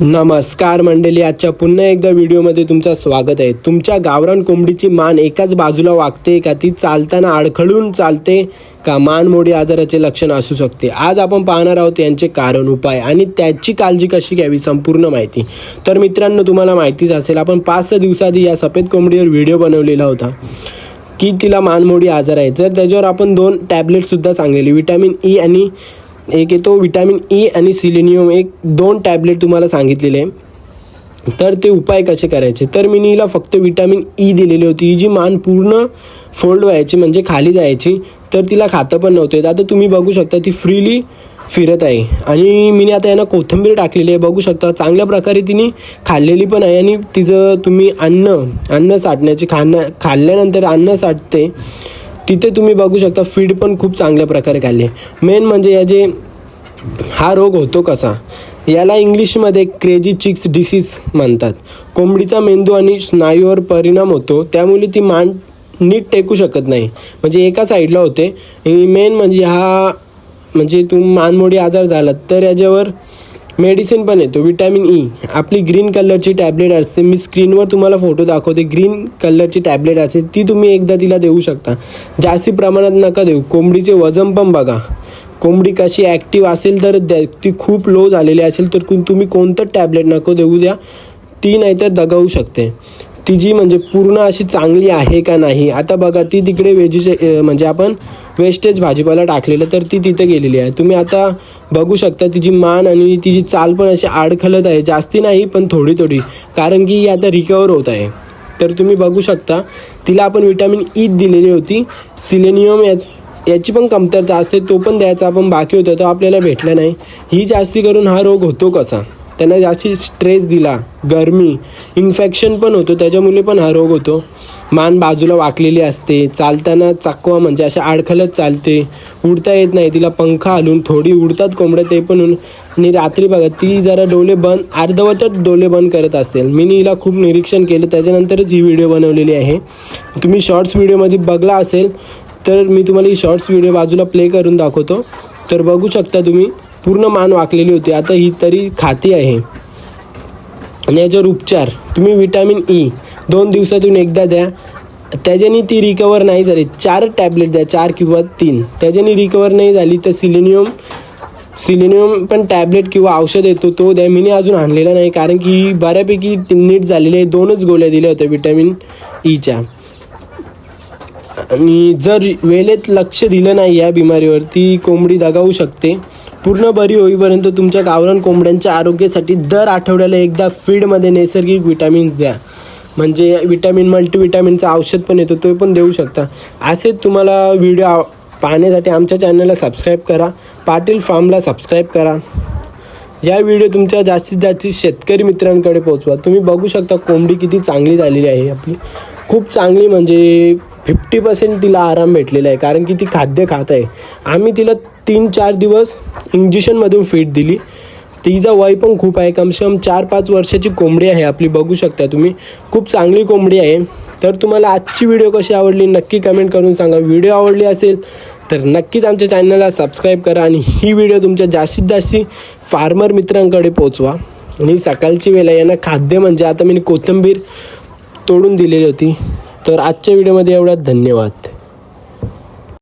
नमस्कार मंडळी आजच्या पुन्हा एकदा व्हिडिओमध्ये तुमचं स्वागत आहे. तुमच्या गावरान कोंबडीची मान एकाच बाजूला वागते का? ती चालताना अडखळून चालते का? मानमोडी आजाराचे लक्षण असू शकते. आज आपण पाहणार आहोत यांचे कारण उपाय आणि त्याची काळजी कशी घ्यावी संपूर्ण माहिती. तर मित्रांनो तुम्हाला माहितीच असेल आपण पाच सहा दिवसाआधी या सफेद कोंबडीवर व्हिडिओ बनवलेला होता की तिला मानमोडी आजार आहे. तर त्याच्यावर आपण दोन टॅबलेटसुद्धा सांगलेली विटॅमिन ई आणि एक येतो विटॅमिन ई आणि सिलेनियम एक दोन टॅबलेट तुम्हाला सांगितलेले आहे. तर ते उपाय कसे करायचे? तर मी हिला फक्त विटॅमिन ई दिलेली होती. ही जी मान पूर्ण फोल्ड व्हायची म्हणजे खाली जायची तर तिला खातं पण नव्हतं. येत. आता तुम्ही बघू शकता ती फ्रीली फिरत आहे. आणि मी आता यांना कोथिंबीर टाकलेली आहे. बघू शकता चांगल्या प्रकारे तिने खाल्लेली पण आहे. आणि तिचं तुम्ही अन्न अन्न साठण्याची खाणं खाल्ल्यानंतर अन्न साठते. तिथे तुम्ही बघू शकता फीड पण खूप चांगल्या प्रकारे खाल्ले. मेन म्हणजे या जे हा रोग होतो कसा? याला इंग्लिशमध्ये क्रेजी चिक्स डिसीज म्हणतात. कोंबडीचा मेंदू आणि स्नायूवर परिणाम होतो त्यामुळे ती मान नीट टेकू शकत नाही. म्हणजे एका साईडला होते. मेन म्हणजे हा म्हणजे तुम मानमोडी आजार झाला तर याच्यावर मेडिसिन पण येतो विटॅमिन ई. आपली ग्रीन कलरची टॅबलेट असते मी स्क्रीनवर तुम्हाला फोटो दाखवते. ग्रीन कलरची टॅबलेट असते ती तुम्ही एकदा तिला देऊ शकता. जास्ती प्रमाणात नका देऊ. कोंबडीचे वजन पण बघा. कोंबडी कशी ॲक्टिव्ह असेल तर द्या ती खूप लो झालेली असेल तर कोण- तुम्ही कोणतं टॅबलेट नको देऊ द्या. ती नाहीतर दगावू शकते. ती जी म्हणजे पूर्ण अशी चांगली आहे का नाही आता बघा ती तिकडे वेजिटे म्हणजे आपण वेस्टेज भाजीपाला टाकलेलं तर ती तिथे गेलेली आहे. तुम्ही आता बघू शकता तिची मान आणि तिची चाल पण अशी आडखलत आहे. जास्ती नाही पण थोडी थोडी. कारण की ही आता रिकवर होत आहे. तर तुम्ही बघू शकता तिला आपण विटॅमिन ई e दिलेली होती. सिलेनियम या याची पण कमतरता असते तो पण द्यायचा. आपण बाकी होता तो आपल्याला भेटला नाही. ही जास्ती करून हा रोग होतो कसा? त्यांना जास्ती स्ट्रेस दिला गरमी इन्फेक्शन पण होतो त्याच्यामुळे पण हा रोग होतो. मान बाजूला वाकलेली असते चालताना चाकवा म्हणजे अशा आडखलत चालते उडता येत नाही तिला पंखा हलून थोडी उडतात कोंबड्या ते पण होऊन आणि रात्री बघा ती जरा डोले बंद अर्धवटच डोले बंद करत असतील मी हिला खूप निरीक्षण केलं त्याच्यानंतरच ही व्हिडिओ बनवलेली आहे. तुम्ही शॉर्ट्स व्हिडिओमध्ये बघला असेल तर मी तुम्हाला ही शॉर्ट्स व्हिडिओ बाजूला प्ले करून दाखवतो. तर बघू शकता तुम्ही. पूर्ण मान वाकलेली होती. आता ही तरी खाती आहे. आणि याच्यावर उपचार. तुम्ही विटॅमिन ई e दोन दिवसातून एकदा द्या. त्याच्याने ती रिकवर नाही झाली. चार टॅबलेट द्या. चार किंवा तीन. त्याच्याने रिकवर नाही झाली तर सिलेनियम सिलेनियम पण टॅबलेट किंवा औषध येतो तो द्या. मीने अजून आणलेला नाही. कारण की बऱ्यापैकी नीट झालेले आहे. दोनच गोळ्या दिल्या होत्या विटॅमिन ईच्या e आणि जर वेळेत लक्ष दिलं नाही या बिमारीवर ती कोंबडी दगावू शकते. पूर्ण बरी होईपर्यंत तुमच्या गावरान कोंबड्यांच्या आरोग्यासाठी दर आठवड्याला एकदा फीडमध्ये नैसर्गिक विटॅमिन्स द्या. म्हणजे विटॅमिन मल्टीविटॅमिनचं औषध पण येतो तो पण देऊ शकता. असेच तुम्हाला व्हिडिओ पाहण्यासाठी आमच्या चॅनलला सबस्क्राईब करा. पाटील फार्मला सबस्क्राईब करा. या व्हिडिओ तुमच्या जास्तीत जास्त शेतकरी मित्रांकडे पोहोचवा. तुम्ही बघू शकता कोंबडी किती चांगली झालेली आहे आपली. खूप चांगली म्हणजे फिफ्टी पर्सेंट तिला आराम भेटलेला आहे कारण की ती खाद्य खात आहे. आम्ही तिला तीन चार दिवस इंजेक्शनमधून फीड दिली. तिचा वय पण खूप आहे. कमसेकम चार पाच वर्षाची कोंबडी आहे आपली. बघू शकता तुम्ही. खूप चांगली कोंबडी आहे. तर तुम्हाला आजची व्हिडिओ कशी आवडली नक्की कमेंट करून सांगा. व्हिडिओ आवडली असेल तर नक्कीच आमच्या चॅनलला सबस्क्राईब करा आणि ही व्हिडिओ तुमच्या जास्तीत जास्त फार्मर मित्रांकडे पोचवा आणि सकाळची वेळ आहे. यांना खाद्य म्हणजे आता मी कोथिंबीर तोडून दिलेली होती. तर आजच्या व्हिडिओमध्ये एवढ्यात धन्यवाद.